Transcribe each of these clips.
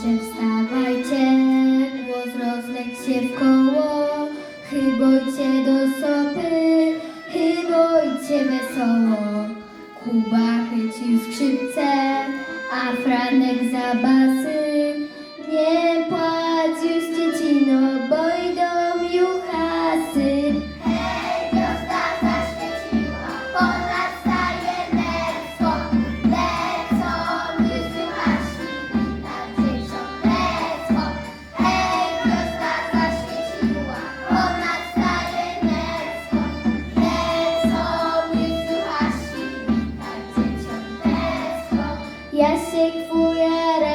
że wstawajcie, głos rozległ się w koło, chybojcie do sopy, chybojcie wesoło. Kuba chycił skrzypce, a Franek za basy, nie sick for fue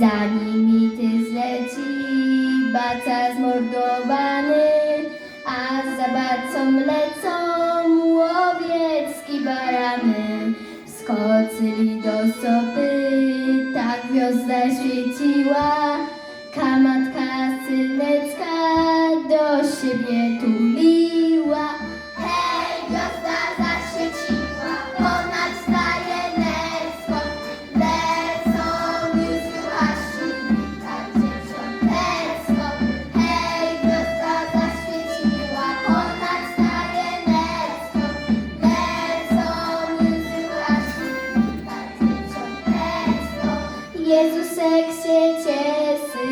Za nimi ty zleci baca zmordowany, a za bacą lecą łowiecki barany. Skoczyli do sopy, tak wiosna świeciła, kamatka synecka do siebie tu Jezus, jak się cieszy,